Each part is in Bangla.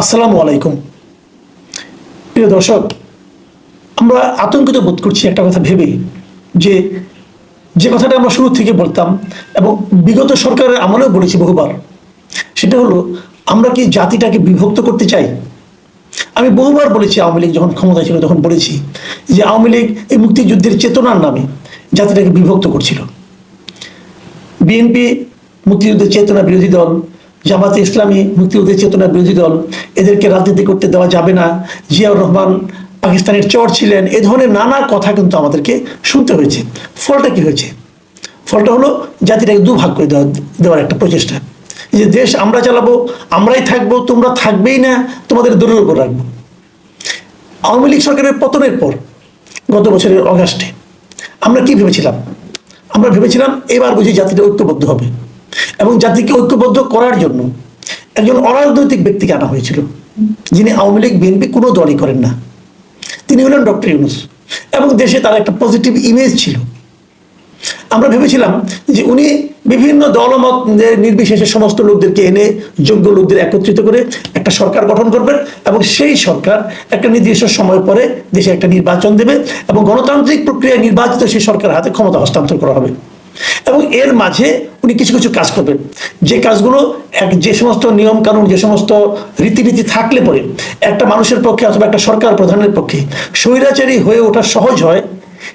আসসালামু আলাইকুম। প্রিয় দর্শক, আমরা আতঙ্কিত বোধ করছি একটা কথা ভেবে যে যে কথাটা আমরা শুরু থেকে বলতাম এবং বিগত সরকারের আমলেও বলেছি বহুবার, সেটা হলো, আমরা কি জাতিটাকে বিভক্ত করতে চাই? আমি বহুবার বলেছি আওয়ামী লীগ যখন ক্ষমতায় ছিল তখন বলেছি যে আওয়ামী লীগ এই মুক্তিযুদ্ধের চেতনার নামে জাতিটাকে বিভক্ত করছিল। বিএনপি মুক্তিযুদ্ধের চেতনা বিরোধী দল জামাতে ইসলামী মুক্তিযুদ্ধের চেতনা বিরোধী দল, এদেরকে রাজনীতি করতে দেওয়া যাবে না। জিয়াউর রহমান পাকিস্তানের চর ছিলেন। এ ধরনের নানা কথা কিন্তু আমাদেরকে শুনতে হয়েছে। ফলটা কি হয়েছে? ফলটা হলো জাতিটাকে দুভাগ করে দেওয়া দেওয়ার একটা প্রচেষ্টা। যে দেশ আমরা চালাবো, আমরাই থাকব, তোমরা থাকবেই না, তোমাদের দূরের উপর রাখব। আওয়ামী লীগ সরকারের পতনের পর, গত বছরের অগাস্টে, আমরা কি ভেবেছিলাম? আমরা ভেবেছিলাম এবার বুঝি জাতিটা ঐক্যবদ্ধ হবে। এবং জাতিকে ঐক্যবদ্ধ করার জন্য একজন অরাজনৈতিক ব্যক্তিকে আনা হয়েছিল, যিনি আওয়ামী লীগ, বিএনপি কোনো দলই করেন না। তিনি হলেন ডক্টর ইউনুস এবং দেশে তার একটা পজিটিভ ইমেজ ছিল। আমরা ভেবেছিলাম যে উনি বিভিন্ন দলমত নির্বিশেষে সমস্ত লোকদেরকে এনে যোগ্য লোকদের একত্রিত করে একটা সরকার গঠন করবেন এবং সেই সরকার একটা নির্দিষ্ট সময় পরে দেশে একটা নির্বাচন দেবে এবং গণতান্ত্রিক প্রক্রিয়ায় নির্বাচিত সেই সরকার হাতে ক্ষমতা হস্তান্তর করা হবে। এবং এর মাঝে উনি কিছু কিছু কাজ করবেন। যে কাজগুলো এক যে সমস্ত নিয়ম কানুন যে সমস্ত রীতিনীতি থাকলে পরে একটা মানুষের পক্ষে অথবা একটা সরকার প্রধানের পক্ষে স্বৈরাচারী হয়ে ওঠা সহজ হয়,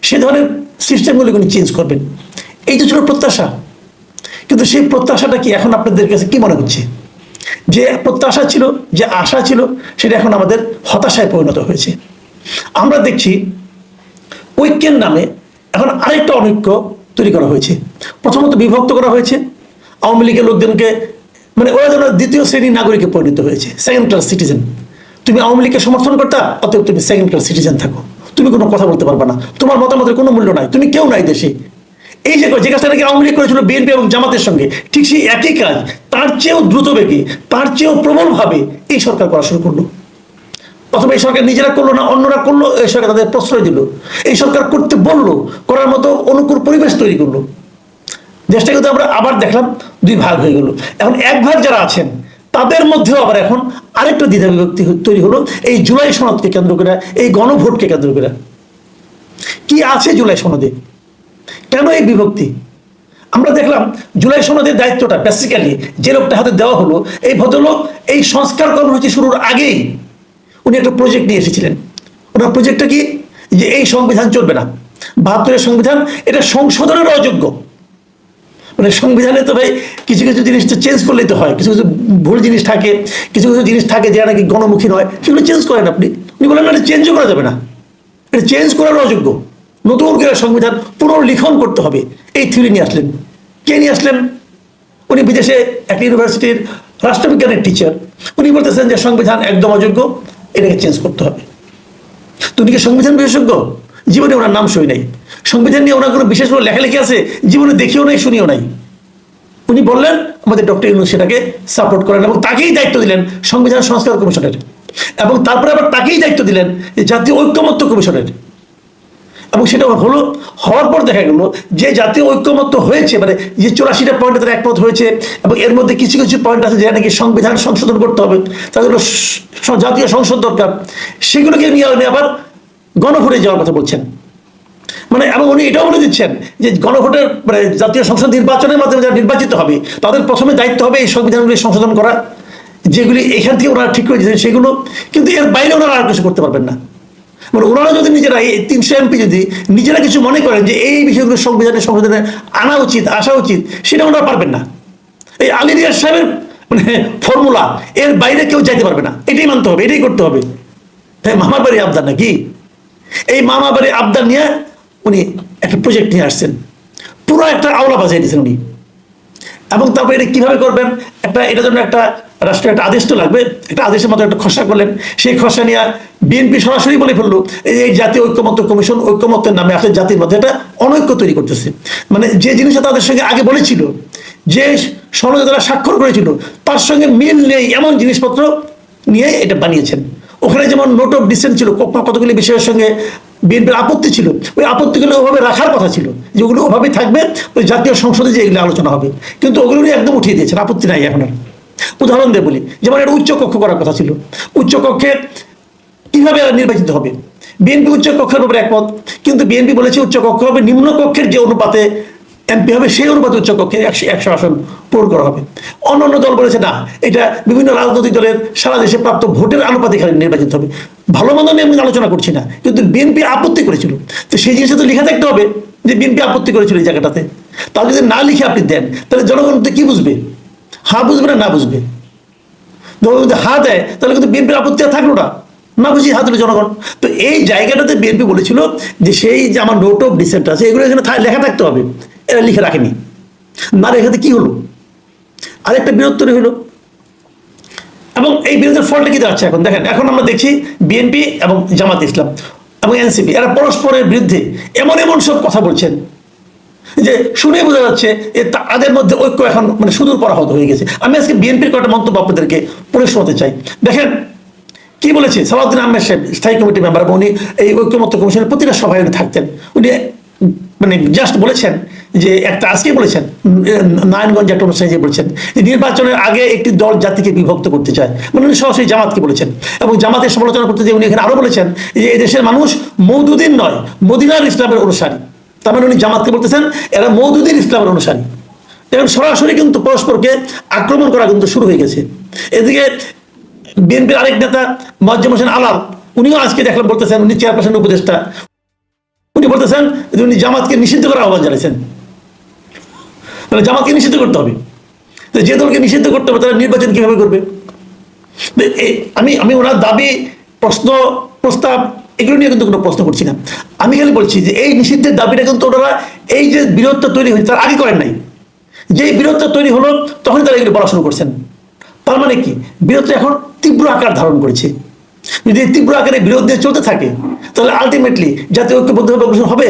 সে ধরনের সিস্টেমগুলি উনি চেঞ্জ করবেন। এই তো ছিল প্রত্যাশা। কিন্তু সেই প্রত্যাশাটা কি এখন আপনাদের কাছে কি মনে হচ্ছে? যে প্রত্যাশা ছিল, যে আশা ছিল, সেটা এখন আমাদের হতাশায় পরিণত হয়েছে। আমরা দেখছি ঐক্যের নামে এখন আরেকটা অনৈক্য তৈরি করা হয়েছে। প্রথমত বিভক্ত করা হয়েছে। আওয়ামী লীগের লোকজনকে মানে ওরা যেন দ্বিতীয় শ্রেণির নাগরিকে পরিণত হয়েছে সেকেন্ড ক্লাস সিটিজেন তুমি আওয়ামী লীগকে সমর্থন করতা, অতএব তুমি সেকেন্ড ক্লাস সিটিজেন থাকো। তুমি কোনো কথা বলতে পারবে না। তোমার মতামতের কোনো মূল্য নাই। তুমি কেউ নাই দেশে। এই যে যে কাজটা নাকি আওয়ামী লীগ করেছিল বিএনপি এবং জামাতের সঙ্গে, ঠিক সেই একই কাজ, তার চেয়েও দ্রুত বেগে তার চেয়েও প্রবলভাবে এই সরকার করা শুরু করল। অথবা এই সরকার নিজেরা করল না, অন্যরা করল, এই সরকার তাদের প্রশ্রয় দিল। এই সরকার করতে বলল, করার মতো অনুকূল পরিবেশ তৈরি করল। দেশটা কিন্তু আমরা আবার দেখলাম, দুই ভাগ হয়ে গেল। এখন এক ভাগ যারা আছেন, তাদের মধ্যেও আবার এখন আরেকটা দ্বিধা বিভক্তি তৈরি হলো, এই জুলাই সনদকে কেন্দ্র করে, এই গণভোটকে কেন্দ্র করে। কি আছে জুলাই সনদে? কেন এই বিভক্তি? আমরা দেখলাম, জুলাই সনদের দায়িত্বটা বেসিক্যালি যে লোকটা হাতে দেওয়া হলো, এই ভদ্রলোক এই সংস্কার কর্মসূচি শুরুর আগেই একটা প্রজেক্ট নিয়ে এসেছিলেন। ওনার প্রজেক্টটা কি? যে এই সংবিধান চলবে না। বাহাত্তরের সংবিধান, এটা সংশোধনের অযোগ্য। মানে সংবিধানে তো ভাই কিছু কিছু জিনিস তো চেঞ্জ করলেই তো হয়। কিছু কিছু ভুল জিনিস থাকে, কিছু কিছু জিনিস থাকে যেটা নাকি গণমুখী নয়, সেগুলো চেঞ্জ করেন আপনি। উনি বলেন না, এটা চেঞ্জও করা যাবে না। এটা চেঞ্জ করার অযোগ্য। নতুন করে সংবিধান পুনর্লিখন করতে হবে। এই থিওরি নিয়ে আসলেন। কে নিয়ে আসলেন? উনি বিদেশে একটা ইউনিভার্সিটির রাষ্ট্রবিজ্ঞানের টিচার উনি বলতেছেন যে সংবিধান একদম অযোগ্য। এটাকে চেঞ্জ করতে হবে। তুমি কি সংবিধান বিশেষজ্ঞ? জীবনে ওনার নাম শুনি নাই। সংবিধান নিয়ে ওনার কোনো বিশেষ কোনো লেখালেখি আছে? জীবনে দেখিও নাই, শুনিও নাই। উনি বললেন, আমাদের ডক্টর ইউনুস সেটাকে সাপোর্ট করেন এবং তাকেই দায়িত্ব দিলেন সংবিধান সংস্কার কমিশনের। এবং তারপরে আবার তাকেই দায়িত্ব দিলেন যে জাতীয় ঐক্যমত্য কমিশনের। এবং সেটা হলো, হওয়ার পর দেখা গেল যে জাতীয় ঐক্যমত্য হয়েছে মানে যে চুরাশিটা পয়েন্টে তারা একমত হয়েছে, এবং এর মধ্যে কিছু কিছু পয়েন্ট আছে যেটা নাকি সংবিধান সংশোধন করতে হবে, তাদের জাতীয় সংসদ দরকার, সেগুলোকে নিয়ে উনি আবার গণভোটে যাওয়ার কথা বলছেন। মানে এবং উনি এটাও বলে দিচ্ছেন যে গণভোটের মানে জাতীয় সংসদ নির্বাচনের মাধ্যমে যারা নির্বাচিত হবে, তাদের প্রথমে দায়িত্ব হবে এই সংবিধানগুলি সংশোধন করা, যেগুলি এখান থেকে ওনারা ঠিক করে দিয়েছেন সেগুলো, কিন্তু এর বাইরে ওনারা আর কিছু করতে পারবেন না। মানে ওনারা যদি নিজেরা, এই তিনশো এমপি যদি নিজেরা কিছু মনে করেন যে এই বিষয়গুলো সংবিধানের সংশোধনে আনা উচিত, আসা উচিত, সেটা ওনারা পারবেন না। এই আলী রিয়াজ সাহেবের মানে ফর্মুলা, এর বাইরে কেউ যাইতে পারবে না। এটাই মানতে হবে, এটাই করতে হবে। তাই মামার বাড়ি আবদার নাকি? এই মামা বাড়ি আবদার নিয়ে উনি একটা প্রজেক্ট নিয়ে আসছেন। পুরো একটা আওলা বাজাই দিয়েছেন উনি। এবং তারপরে এটা কীভাবে করবেন? একটা, এটার জন্য একটা রাষ্ট্রের একটা আদেশ তো লাগবে। একটা আদেশের মতো একটা খসড়া করলেন। সেই খসড়া নিয়ে বিএনপি সরাসরি বলে ফেলল, এই জাতীয় ঐক্যমত্য কমিশন ঐক্যমত্যের নামে আসলে জাতির মধ্যে একটা অনৈক্য তৈরি করতেছে। মানে যে জিনিসটা তাদের সঙ্গে আগে বলেছিল, যে সনদে তারা স্বাক্ষর করেছিল, তার সঙ্গে মিল নেই এমন জিনিসপত্র নিয়ে এটা বানিয়েছেন। ওখানে যেমন নোট অফ ডিসেন্ট ছিল কতগুলি বিষয়ের সঙ্গে বিএনপির আপত্তি ছিল, ওই আপত্তিগুলো ওভাবে রাখার কথা ছিল, যে ওগুলো ওভাবেই থাকবে, ওই জাতীয় সংসদে যে এগুলো আলোচনা হবে। কিন্তু ওগুলো একদম উঠিয়ে দিয়েছেন, আপত্তি নাই এখন আর। উদাহরণ দিয়ে বলি। যেমন একটা উচ্চ কক্ষ করার কথা ছিল। উচ্চ কক্ষে কীভাবে নির্বাচিত হবে? বিএনপি উচ্চ কক্ষের ব্যাপারে একমত। কিন্তু বিএনপি বলেছে উচ্চ কক্ষ হবে, নিম্ন কক্ষের যে অনুপাতে এমপি হবে, সেই অনুপাতে উচ্চ কক্ষে একশো একশো আসন পূরণ করা হবে। অন্য অন্য দল বলেছে, না, এটা বিভিন্ন রাজনৈতিক দলের সারা দেশে প্রাপ্ত ভোটের আনুপাতিক হারে নির্বাচিত হবে। ভালো মন্দ আমি আলোচনা করছি না, কিন্তু বিএনপি আপত্তি করেছিল। তো সেই জিনিসটা তো লেখা থাকতে হবে যে বিএনপি আপত্তি করেছিল এই জায়গাটাতে। তাহলে যদি না লিখে আপনি দেন, তাহলে জনগণ তো কি বুঝবে? হ্যাঁ বুঝবে না না বুঝবে? যদি হা দেয়, তাহলে কিন্তু বিএনপির আপত্তি আর থাকল না। না বুঝি দিল জনগণ। তো এই জায়গাটাতে বিএনপি বলেছিল যে সেই যে আমার নোট অফ ডিসেন্ট আছে, এগুলো এখানে লেখা থাকতে হবে। এরা লিখে রাখেনি। না লেখাতে কি হলো? আরেকটা বিরোধ তৈরি হলো। এবং এই বিরোধের ফলটা কি দাঁড়াচ্ছে এখন? দেখেন, এখন আমরা দেখছি বিএনপি এবং জামাত ইসলাম এবং এনসিপি, এরা পরস্পরের বিরুদ্ধে এমন এমন সব কথা বলছেন। যে শুনে বোঝা যাচ্ছে যে তাদের মধ্যে ঐক্য এখন মানে সুদূর পরাহত হয়ে গেছে। আমি আজকে বিএনপির কয়েকটা মন্তব্য আপনাদেরকে পড়ে শোনাতে চাই। দেখেন, কি বলেছে? সালাউদ্দিন আহমেদ সাহেব, স্থায়ী কমিটি মেম্বার, উনি এই ঐক্যমত্য কমিশনের প্রতিটা সভায় উনি থাকতেন। উনি মানে জাস্ট বলেছেন যে একটা, আজকেই বলেছেন নারায়ণগঞ্জ একটা অনুষ্ঠানে যে বলেছেন যে নির্বাচনের আগে একটি দল জাতিকে বিভক্ত করতে চায়। মানে উনি সরাসরি জামাতকে বলেছেন। এবং জামাতের সমালোচনা করতে যে উনি এখানে আরও বলেছেন যে এই দেশের মানুষ মৌদুদিন নয়, মদিনার ইসলামের অনুসারী। তার মানে উনি জামাতকে বলতেছেন, এরা মৌদুদের ইসলামের অনুসারী। এখন সরাসরি কিন্তু পরস্পরকে আক্রমণ করা কিন্তু শুরু হয়ে গেছে। এদিকে বিএনপির আরেক নেতা মজ্জাম হোসেন আলাল, উনিও আজকে দেখলাম বলতেছেন, উনি চেয়ারপারসন উপদেষ্টা। উনি বলতেছেন যে উনি জামাতকে নিষিদ্ধ করার আহ্বান জানিয়েছেন তাহলে জামাতকে নিষিদ্ধ করতে হবে। তো যে দলকে নিষিদ্ধ করতে হবে, তারা নির্বাচন কীভাবে করবে? আমি আমি ওনার দাবি, প্রশ্ন, প্রস্তাব এগুলো নিয়ে কিন্তু কোনো প্রশ্ন করছি না। আমি খালি বলছি যে এই নিষিদ্ধের দাবিটা কিন্তু ওনারা এই যে বীরত্ব তৈরি হয়েছে তার আগে করেন নাই। যেই বীরত্ব তৈরি হলো তখন তারা এগুলো পড়াশোনা করছেন। তার মানে কি? বীরত্ব এখন তীব্র আকার ধারণ করেছে। যদি তীব্র আকারে বিরোধ নিয়ে চলতে থাকে, তাহলে আলটিমেটলি জাতীয় ঐক্যবদ্ধভাবে অগ্রসর হবে?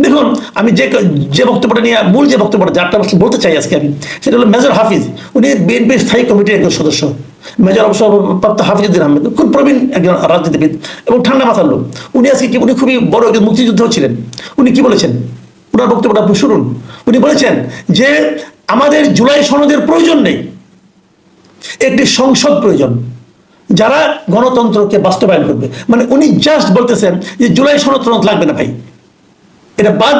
দেখুন, আমি যে যে বক্তব্যটা নিয়ে, মূল যে বক্তব্যটা যারটা বলতে চাই আজকে আমি, সেটা হলো মেজর হাফিজ। উনি বিএনপির স্থায়ী কমিটির একজন সদস্য। মেজর অবসরপ্রাপ্ত হাফিজুদ্দিন আহমেদ, খুব প্রবীণ একজন রাজনীতিবিদ এবং ঠান্ডা মাথার লোক। উনি আজকে কি, উনি খুবই বড় একজন মুক্তিযুদ্ধ ছিলেন। উনি কি বলেছেন? ওনার বক্তব্যটা আপনি শুনুন। উনি বলেছেন যে, আমাদের জুলাই সনদের প্রয়োজন নেই। একটি সংসদ প্রয়োজন। যারা গণতন্ত্রকে বাস্তবায়ন করবে। মানে উনি জাস্ট বলতেছেন যে, জুলাই সনদ লাগবে না ভাই। এটা বাদ,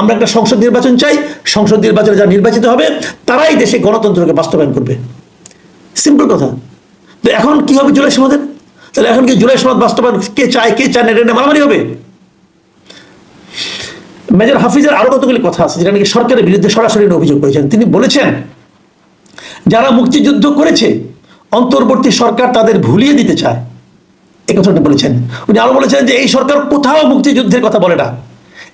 আমরা একটা সংসদ নির্বাচন চাই, সংসদ নির্বাচনে যারা নির্বাচিত হবে, তারাই দেশে গণতন্ত্রকে বাস্তবায়ন করবে। সিম্পল কথা। তো এখন কি হবে জুলাই সনদের তাহলে এখন কি জুলাই সনদ বাস্তবায়ন কে চায় কে চায় না, এটা মারামারি হবে? মেজর হাফিজের আরও কতগুলি কথা আছে, যেটা নাকি সরকারের বিরুদ্ধে সরাসরি অভিযোগ করেছেন। তিনি বলেছেন, যারা মুক্তিযুদ্ধ করেছে, অন্তর্বর্তী সরকার তাদের ভুলিয়ে দিতে চায়। এই কথাটা বলেছেন। উনি আরও বলেছেন যে, এই সরকার কোথাও মুক্তিযুদ্ধের কথা বলে না।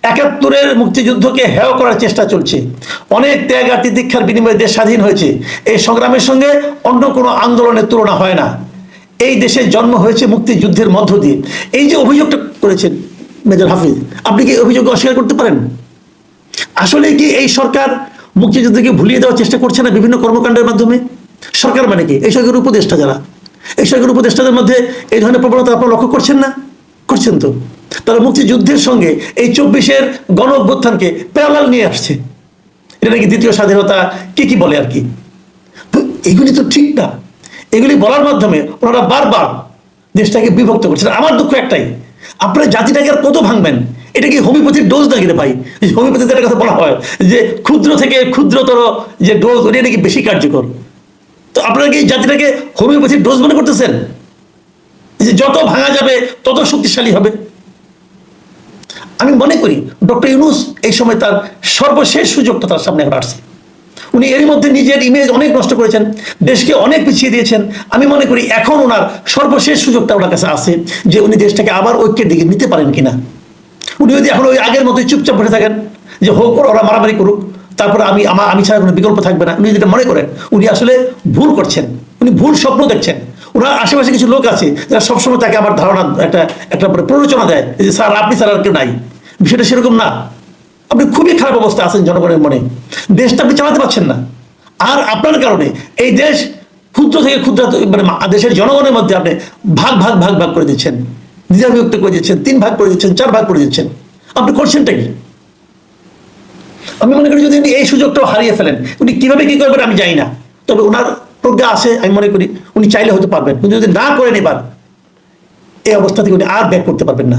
একাত্তরের মুক্তিযুদ্ধকে হেয় করার চেষ্টা চলছে। অনেক ত্যাগ আর তিতিক্ষার বিনিময়ে দেশ স্বাধীন হয়েছে। এই সংগ্রামের সঙ্গে অন্য কোনো আন্দোলনের তুলনা হয় না। এই দেশে জন্ম হয়েছে মুক্তিযুদ্ধের মধ্য দিয়ে। এই যে অভিযোগটা করেছেন মেজর হাফিজ, আপনি কি অভিযোগ অস্বীকার করতে পারেন? আসলে কি এই সরকার মুক্তিযুদ্ধকে ভুলিয়ে দেওয়ার চেষ্টা করছে না বিভিন্ন কর্মকাণ্ডের মাধ্যমে? সরকার মানে কি? এই সরকারের উপদেষ্টা যারা। এই সরকারের উপদেষ্টাদের মধ্যে এই ধরনের প্রবণতা আপনারা লক্ষ্য করছেন না? করছেন তো। তারা মুক্তিযুদ্ধের সঙ্গে এই চব্বিশের গণ অভ্যুত্থানকে প্যারালাল নিয়ে আসছে। এটা নাকি দ্বিতীয় স্বাধীনতা? কি কি বলে আর কি? তো এগুলি তো ঠিক না। এগুলি বলার মাধ্যমে ওনারা বারবার দেশটাকে বিভক্ত করছেন। আমার দুঃখ একটাই, আপনার জাতিটাকে আর কত ভাঙবেন? এটা কি হোমিওপ্যাথির ডোজ নাকি রে ভাই? হোমিওপ্যাথিতে একটা কথা বলা হয় যে ক্ষুদ্র থেকে ক্ষুদ্রতর যে ডোজ ওটা নাকি বেশি কার্যকর। তো আপনারা কি এই জাতিটাকে হোমিওপ্যাথির ডোজ মনে করতেছেন? যে যত ভাঙা যাবে, তত শক্তিশালী হবে। আমি মনে করি ডক্টর ইউনুস এই সময় তার সর্বশেষ সুযোগটা তার সামনে এখন আসছে। উনি এর মধ্যে নিজের ইমেজ অনেক নষ্ট করেছেন, দেশকে অনেক পিছিয়ে দিয়েছেন। আমি মনে করি এখন ওনার সর্বশেষ সুযোগটা ওনার কাছে আছে যে উনি দেশটাকে আবার ঐক্যের দিকে নিতে পারেন কিনা। উনি যদি এখন ওই আগের মতোই চুপচাপ বসে থাকেন যে হোক, ওরা মারামারি করুক, তারপরে আমি আমার আমি ছাড়া কোনো বিকল্প থাকবে না। উনি যেটা মনে করেন, উনি আসলে ভুল করছেন। উনি ভুল স্বপ্ন দেখছেন। ওনার আশেপাশে কিছু লোক আছে যারা সবসময় তাকে আমার ধারণা, একটা একটা প্ররোচনা দেয় যে স্যার, আপনি স্যার আর কেউ নাই। বিষয়টা সেরকম না। আপনি খুবই খারাপ অবস্থা আছেন জনগণের মনে। দেশটা আপনি চালাতে পারছেন না। আর আপনার কারণে এই দেশ ক্ষুদ্র থেকে ক্ষুদ্র মানে দেশের জনগণের মধ্যে আপনি ভাগ ভাগ ভাগ ভাগ করে দিচ্ছেন। দ্বিধাবিভক্ত করে দিচ্ছেন, তিন ভাগ করে দিচ্ছেন, চার ভাগ করে দিচ্ছেন। আপনি করছেনটা কি? আমি মনে করি যদি এই সুযোগটাও হারিয়ে ফেলেন, উনি কীভাবে কি করবেন আমি জানি না। তবে ওনার প্রজ্ঞা আছে, আমি মনে করি। উনি চাইলে হতে পারবেন, কিন্তু যদি না করে এবার, এই অবস্থা থেকে উনি আর ব্যাক করতে পারবেন না।